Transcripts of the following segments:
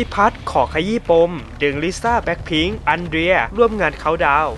พี่พัฒน์ขอขยี้ปม ดึงลิซ่าแบ็คพิงค์อันเดรีย ร่วมงานเขาดาว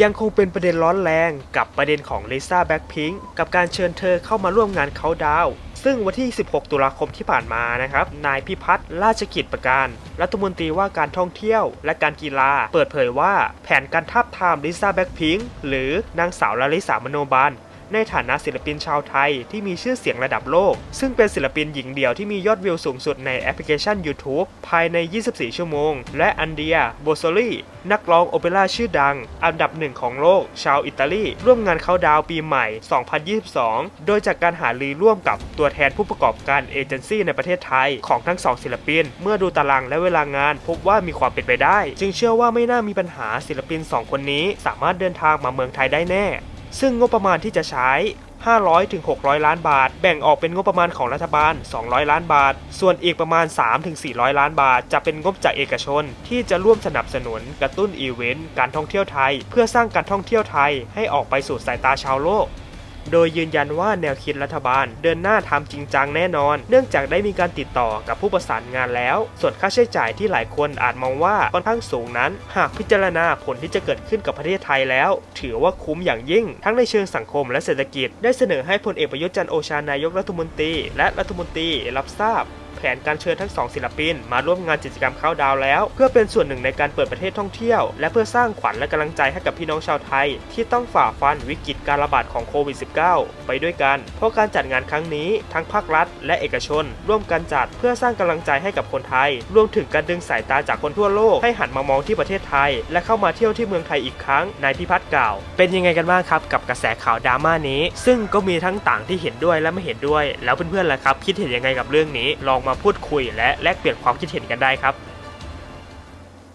ยังคงเป็นประเด็นร้อนแรงกับประเด็นของลิซ่าแบ็คพิงค์กับการเชิญเธอเข้ามาร่วมงานเขาดาว ซึ่งวันที่ 16 ตุลาคมที่ผ่านมานะครับ นายพิพัฒน์ราชกิจประการ รัฐมนตรีว่าการท่องเที่ยวและการกีฬา เปิดเผยว่าแผนการทับทามลิซ่าแบ็คพิงค์หรือนางสาวลาลิสามโนบาล ในฐานะศิลปินชาวไทยที่มีชื่อเสียงระดับโลก ซึ่งเป็นศิลปินหญิงเดี่ยวที่มียอดวิวสูงสุดในแอปพลิเคชัน YouTube ภายใน 24 ชั่วโมง และอันเดียโบโซลีนักร้องโอเปร่าชื่อดัง อันดับหนึ่งของโลก ชาวอิตาลี ร่วมงานเขาน์ดาวน์ปีใหม่ 2022 โดยจากการหารือร่วมกับตัวแทนผู้ประกอบการเอเจนซี่ในประเทศไทยของทั้งสองศิลปิน เมื่อดูตารางและเวลางาน พบว่ามีความเป็นไปได้ จึงเชื่อว่าไม่น่ามีปัญหาศิลปิน 2 คนนี้ สามารถเดินทางมาเมืองไทยได้แน่ ซึ่งงบประมาณที่จะใช้ 500-600 ล้านบาท แบ่งออกเป็นงบประมาณของรัฐบาล 200 ล้านบาท ส่วนอีกประมาณ 3-400 ล้านบาท จะเป็นงบจากเอกชน ที่จะร่วมสนับสนุนกระตุ้นอีเวนต์การท่องเที่ยวไทย เพื่อสร้างการท่องเที่ยวไทยให้ออกไปสู่สายตาชาวโลก โดยยืนยันว่าแนวคิดรัฐบาลเดินหน้าทำจริงจังแน่นอน เนื่องจากได้มีการติดต่อกับผู้ประสานงานแล้ว ส่วนค่าใช้จ่ายที่หลายคนอาจมองว่าค่อนข้างสูงนั้น หากพิจารณาผลที่จะเกิดขึ้นกับประเทศไทยแล้ว ถือว่าคุ้มอย่างยิ่ง ทั้งในเชิงสังคมและเศรษฐกิจ ได้เสนอให้พลเอกประยุทธ์จันโอชานายกรัฐมนตรี และรัฐมนตรีรับทราบ แผนการเชิญทั้งสองศิลปิน มาร่วมงานกิจกรรมเข้าดาวแล้ว เพื่อเป็นส่วนหนึ่งในการเปิดประเทศท่องเที่ยว และเพื่อสร้างขวัญและกำลังใจให้กับพี่น้องชาวไทย ที่ต้องฝ่าฟันวิกฤตการระบาดของโควิด -19 ไปด้วยกัน เพราะการจัดงานครั้งนี้ทั้งภาครัฐ และเอกชน ร่วมกันจัดเพื่อสร้างกำลังใจให้กับคนไทย รวมถึงการดึงสายตาจากคนทั่วโลกให้หันมามองที่ประเทศไทย และเข้ามาเที่ยวที่เมืองไทยอีกครั้งนายพิพัฒน์กล่าว เป็นยังไงกันบ้างครับกับกระแสข่าวดราม่านี้ ซึ่งก็มีทั้งต่างที่เห็นด้วยและไม่เห็นด้วย แล้วเพื่อนๆล่ะครับ คิดเห็นยังไงกับเรื่องนี้ลองมาพูดคุยและแลกเปลี่ยนความคิดเห็นกันได้ครับ